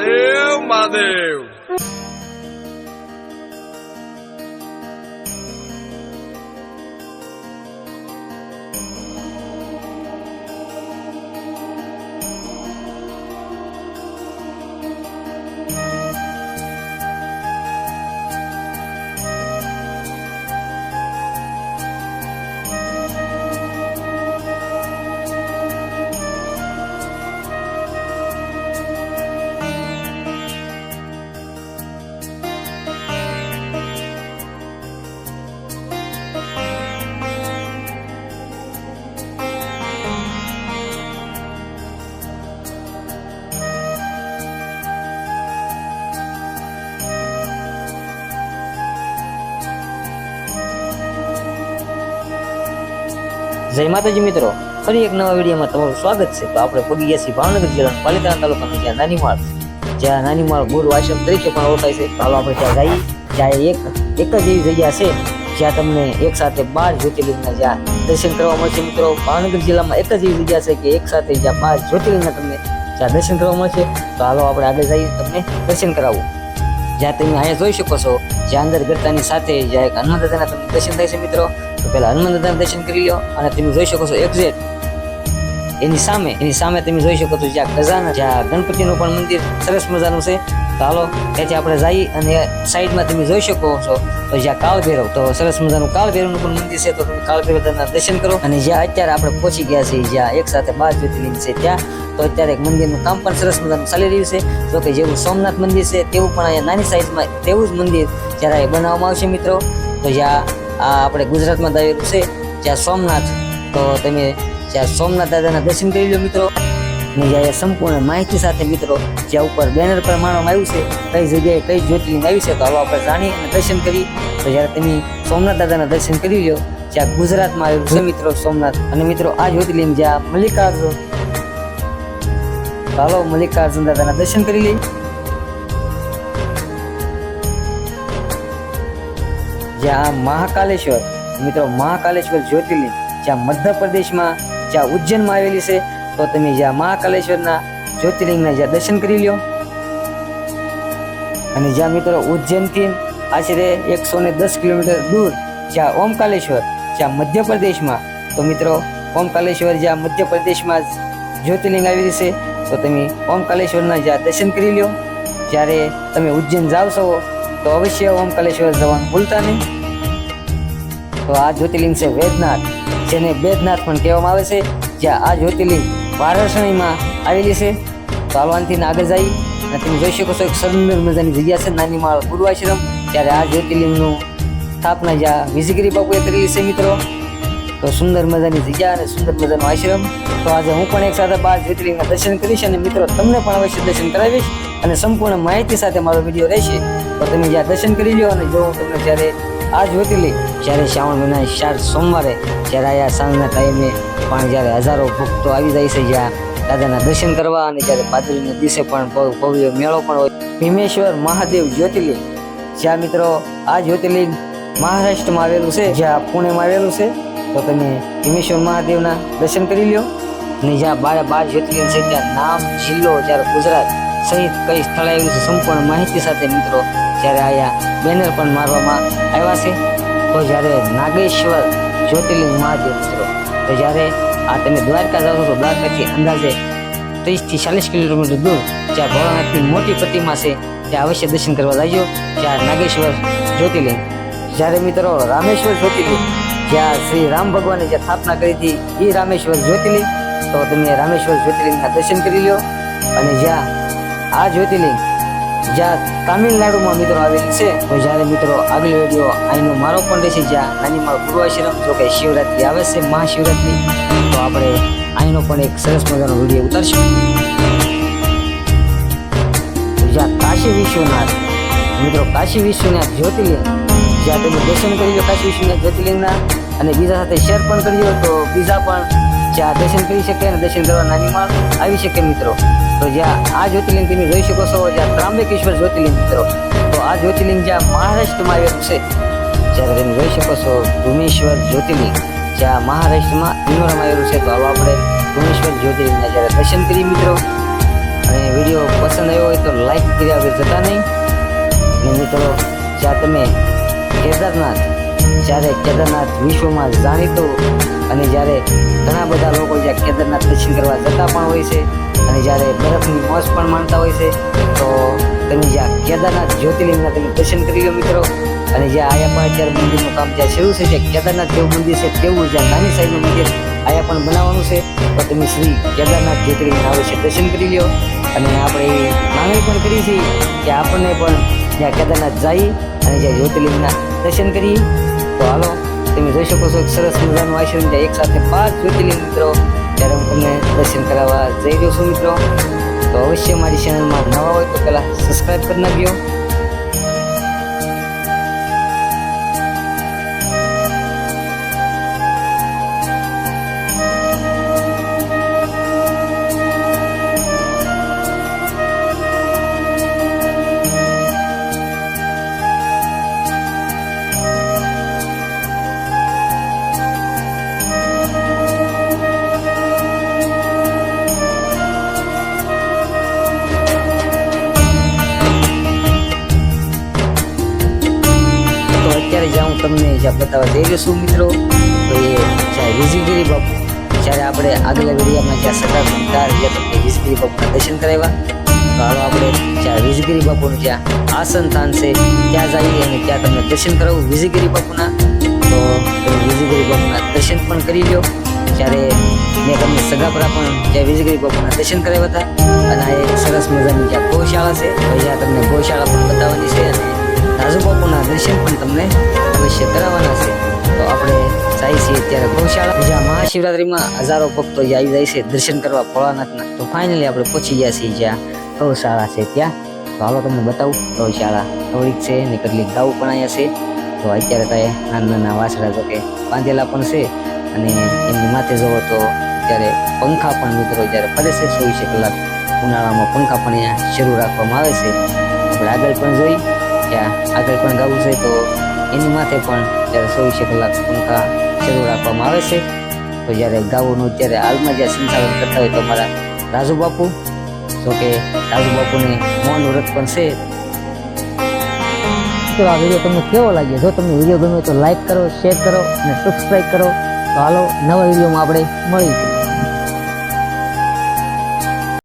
મહાદેવ મહાદેવ જય માતાજી મિત્રો, ફરી એક નવા વિડીયોમાં તમારું સ્વાગત છે. તો આપણે પગી ગયા છીએ ભાવનગર જિલ્લાના પાલિતાણા તાલુકાનું જ્યાં નાની માળ જ્યાં નાની માળ ગુરુ આશ્રમ તરીકે પણ ઓળખાય છે. હાલો આપણે ત્યાં જઈએ. જ્યાં એક એક જ એવી જગ્યા છે જ્યાં તમને એક સાથે બાર જ્યોતિર્લિંગના જ્યાં દર્શન કરવા મળશે મિત્રો. ભાવનગર જિલ્લામાં એક જ એવી જગ્યા છે કે એક સાથે જ્યાં બાર જ્યોતિર્લિંગના તમને જ્યાં દર્શન કરવા મળશે તો હાલો આપણે આગળ જઈએ, તમને દર્શન કરાવું. જ્યાં તમે અહીંયા જોઈ શકો છો, જ્યાં અંદર ગરતાની સાથે જ્યાં એક હનુમાન દાદાના તમને દર્શન થાય છે મિત્રો. તો પહેલા હનુમાન દર્શન કરી લો અને તમે જોઈ શકો છો એક્ઝેક્ટ એની સામે એની સામે તમે જોઈ શકો છો જ્યાં ખજાના, જ્યાં ગણપતિનું પણ મંદિર સરસ મજાનું છે. તો હાલો, ત્યાંથી આપણે જઈએ અને સાઈડમાં તમે જોઈ શકો છો, તો જ્યાં કાળ ભેરવ તો સરસ મજાનું કાળ ભેરવનું પણ મંદિર છે. તો તમે કાળ ભેરવના દર્શન કરો. અને જ્યાં અત્યારે આપણે પહોંચી ગયા છીએ, જ્યાં એક સાથે બાર જ્યોતિર્લિંગ છે ત્યાં, તો અત્યારે એક મંદિરનું કામ પણ સરસ મજાનું ચાલી રહ્યું છે. જો કે જેવું સોમનાથ મંદિર છે, તેવું પણ અહીંયા નાની સાઈઝમાં તેવું જ મંદિર જ્યારે બનાવવામાં આવશે મિત્રો. તો જ્યાં આ આપણે ગુજરાતમાં આવેલું છે, જ્યાં સોમનાથ. તો તમે જ્યાં સોમનાથ દાદાના દર્શન કરી લો મિત્રો. ને જ્યાં સંપૂર્ણ માહિતી સાથે મિત્રો, જ્યાં ઉપર બેનર પર માણવામાં આવ્યું છે, કઈ જગ્યાએ કઈ જ્યોતિર્લિંગ આવ્યું છે, તો હાલો આપણે જાણી અને દર્શન કરી. તો જ્યારે તમે સોમનાથ દાદાના દર્શન કરી લો, જ્યાં ગુજરાતમાં આવેલું છે મિત્રો સોમનાથ. અને મિત્રો, આ જ્યોતિર્લિંગ જ્યાં મલ્લિકાર્જુન ચાલો મલ્લિકાર્જુન દાદાના દર્શન કરી લઈએ. જ્યાં મહાકાલેશ્વર, મિત્રો, મહાકાલેશ્વર જ્યોતિર્લિંગ, જ્યાં મધ્યપ્રદેશમાં જ્યાં ઉજ્જૈનમાં આવેલી છે, તો તમે જ્યાં મહાકાલેશ્વરના જ્યોતિર્લિંગના જ્યાં દર્શન કરી લ્યો. અને જ્યાં, મિત્રો, ઉજ્જૈનથી આશરે એકસો ને દસ કિલોમીટર દૂર જ્યાં ઓમકાલેશ્વર, જ્યાં મધ્યપ્રદેશમાં, તો મિત્રો, ઓમકાલેશ્વર જ્યાં મધ્યપ્રદેશમાં જ્યોતિર્લિંગ આવેલી છે, તો તમે ઓમકાલેશ્વરના જ્યાં દર્શન કરી લ્યો. જ્યારે તમે ઉજ્જૈન જાવ છો તો અવશ્ય ઓમકાલેશ્વર જવાનું ભૂલતા નહીં. તો આ જ્યોતિર્લિંગ છે વેદનાથ, જેને વેદનાથ પણ કહેવામાં આવે છે, જ્યાં આ જ્યોતિર્લિંગ વારાણસીમાં આવેલી છે. તો હાલવાનથી આગળ જઈ અને તમે જોઈ શકો છો એક સુંદર મજાની જગ્યા છે નાની માળ પૂર્વાશ્રમ ત્યારે આ જ્યોતિર્લિંગનું સ્થાપના જ્યાં વિજયગીરી બાપુએ કરેલી છે મિત્રો. તો સુંદર મજાની જગ્યા અને સુંદર મજાનો આશ્રમ. તો આજે હું પણ એક સાથે બાર જ્યોતિર્લિંગના દર્શન કરીશ અને મિત્રો તમને પણ અવશ્ય દર્શન કરાવીશ અને સંપૂર્ણ માહિતી સાથે મારો વીડિયો રહેશે. તો તમે જ્યાં દર્શન કરી લો અને જો હું તમને જ્યારે આ જ્યોતિર્લિંગ જ્યારે શ્રાવણ મહિના ચાર સોમવારે, જ્યારે આયા સાંજના ટાઈમે પણ જ્યારે હજારો ભક્તો આવી જાય છે જ્યાં દાદાના દર્શન કરવા અને જ્યારે પાદરીના દિવસે પણ ભવ- ભવ્ય મેળો પણ હોય. ભીમેશ્વર મહાદેવ જ્યોતિર્લિંગ. જ્યાં મિત્રો આ જ્યોતિર્લિંગ મહારાષ્ટ્રમાં આવેલું છે, જ્યાં પુણેમાં આવેલું છે. તો તમે હિમેશ્વર મહાદેવના દર્શન કરી લ્યો. અને જ્યાં બારે બાર જ્યોતિર્લિંગ છે, ત્યાં નામ, જિલ્લો જ્યારે ગુજરાત સહિત કઈ સ્થળે આવ્યું છે, સંપૂર્ણ માહિતી સાથે મિત્રો, જ્યારે અહીંયા બેનર પણ મારવામાં આવ્યા છે, તો જ્યારે નાગેશ્વર જ્યોતિર્લિંગ મહાદેવ મિત્રો, તો જ્યારે આ તમે દ્વારકા જાઓ તો દ્વારકાથી અંદાજે ત્રીસથી ચાલીસ કિલોમીટર દૂર જ્યાં ભોળાનાથની મોટી પ્રતિમા છે, ત્યાં અવશ્ય દર્શન કરવા જજો જ્યાં નાગેશ્વર જ્યોતિર્લિંગ. જ્યારે મિત્રો રામેશ્વર જ્યોતિર્લિંગ જ્યાં શ્રી રામ ભગવાને જે સ્થાપના કરી હતી એ રામેશ્વર જ્યોતિર્લિંગ. તો તમે રામેશ્વર જ્યોતિર્લિંગના દર્શન કરી લો અને જ્યાં આ જ્યોતિર્લિંગ, જ્યાં તામિલનાડુમાં મિત્રો આવેલી છે, તો જ્યારે મિત્રો આગળ વીડિયો અહીંનો મારો પણ રહેશે, જ્યાં નાની મારો પૂર્વ આશ્રમ, જો કે શિવરાત્રિ આવે છે, મહાશિવરાત્રિ. તો આપણે અહીંનો પણ એક સરસ મજાનો વીડિયો ઉતારશું. જ્યાં કાશી વિશ્વનાથ, મિત્રો કાશી વિશ્વનાથ જ્યોતિર્લિંગ જ્યાં તમે દર્શન કરી લો કાશી વિશ્વનાથ જ્યોતિર્લિંગના અને બીજા સાથે શેર પણ કરીએ તો બીજા પણ જ્યાં દર્શન કરી શકે અને દર્શન કરવા નાની માં આવી શકે મિત્રો. તો જ્યાં આ જ્યોતિર્લિંગ તમે જોઈ શકો છો, જ્યાં ત્રાંબકેશ્વર જ્યોતિર્લિંગ મિત્રો. તો આ જ્યોતિર્લિંગ જ્યાં મહારાષ્ટ્રમાં આવેલું છે, જ્યારે તમે જોઈ શકો છો ભુવનેશ્વર જ્યોતિર્લિંગ. જ્યાં મહારાષ્ટ્રમાં ઇન્દોરમાં આવેલું છે, તો આવો આપણે ભુવનેશ્વર જ્યોતિર્લિંગના જ્યારે દર્શન કરીએ મિત્રો. અને વીડિયો પસંદ આવ્યો હોય તો લાઈક કર્યા વગર જતા નહીં. અને મિત્રો, જ્યાં તમે કેદારનાથ. જ્યારે કેદારનાથ વિશ્વમાં જાણીતું અને જ્યારે ઘણા બધા લોકો જ્યાં કેદારનાથ દર્શન કરવા જતા પણ હોય છે અને જ્યારે બરફની મોજ પણ માણતા હોય છે, તો તમે જ્યાં કેદારનાથ જ્યોતિર્લિંગના તમે દર્શન કરી લો મિત્રો. અને જ્યાં આયા પણ અત્યારે મંદિરનું કામ જ્યાં શરૂ છે જ્યાં કેદારનાથ જેવું મંદિર છે, તેવું જ્યાં નાની સાઈડનું મંદિર આયા પણ બનાવવાનું છે, તો તમે શ્રી કેદારનાથ જ્યોતિર્લિંગના અવશ્ય દર્શન કરી લ્યો. અને આપણે માંગણી પણ કરી છે કે આપણને પણ ત્યાં કેદારનાથ જઈ અને જ્યાં જ્યોતિર્લિંગના દર્શન કરી તો હાલો, તમે જોઈ શકો છો સરસ મજાનું આશ્રમ જ્યાં એક સાથે પાંચ જ્યોતિર્લિંગ મિત્રો ત્યારે હું તમને દર્શન કરાવવા જઈ રહ્યો છું મિત્રો, તો અવશ્ય મારી ચેનલમાં નવા હોય તો પહેલાં સબસ્ક્રાઈબ કરી નાખજો. તમને જ્યાં બતાવવા જઈ રહ્યો છું મિત્રો, તો એ જ્યાં વિજયગીરી બાપુ, જ્યારે આપણે આગલા વિડીયામાં જ્યાં સદા સંતાર જ્યાં તમને વિજયગીરી બાપુના દર્શન કરાવ્યા, તો હાલો આપણે જ્યાં વિજયગીરી બાપુનું જ્યાં આસન સ્થાન છે, ત્યાં જઈએ અને ત્યાં તમને દર્શન કરાવું વિજયગીરી બાપુના. તો તમે વિજયગીરી બાપુના દર્શન પણ કરી લો જ્યારે મેં તમને સગાપરા પણ જ્યાં વિજયગીરી બાપુના દર્શન કરાવ્યા હતા, અને આ એક સરસ મજાની જ્યાં ગૌશાળા છે, તો જ્યાં તમને ગૌશાળા પણ બતાવવાની છે અને રાજુ બાપુના દર્શન પણ તમને અવશ્ય કરાવવાના છે. તો આપણે જાય છીએ ત્યારે ગૌશાળા. જ્યાં મહાશિવરાત્રિમાં હજારો ભક્તો આવી જાય છે દર્શન કરવા ભોળાનાથના. તો ફાઇનલી આપણે પહોંચી ગયા છીએ જ્યાં ગૌશાળા છે ત્યાં. તો હાલો તમને બતાવું, ગૌશાળા થોડીક છે ને કેટલીક ગાઉ પણ અહીંયા છે. તો અત્યારે ત્યાં નાના નાના વાસડા જો કે બાંધેલા પણ છે અને એમની માથે જવો તો ત્યારે પંખા પણ મિત્રો જ્યારે ફરે છે, ચોવીસે કલાક ઉનાળામાં પંખા પણ અહીંયા શરૂ રાખવામાં આવે છે. આપણે આગળ પણ જોઈ. ત્યાં આગળ પણ ગાવું છે તો એની માથે પણ જ્યારે ચોવીસે કલાક પંખા શરૂ રાખવામાં આવે છે, તો જ્યારે ગાવું ત્યારે હાલમાં જ્યાં સંચાલન કરતા હોય તો અમારા રાજુ બાપુ, જો કે રાજુ બાપુને મૌન વ્રત પણ છે. તો આ વીડિયો તમને કેવો લાગ્યો? જો તમને વીડિયો ગમ્યો તો લાઈક કરો શેર કરો અને સબસ્ક્રાઈબ કરો. તો હાલો, નવા વિડીયોમાં આપણે મળીશું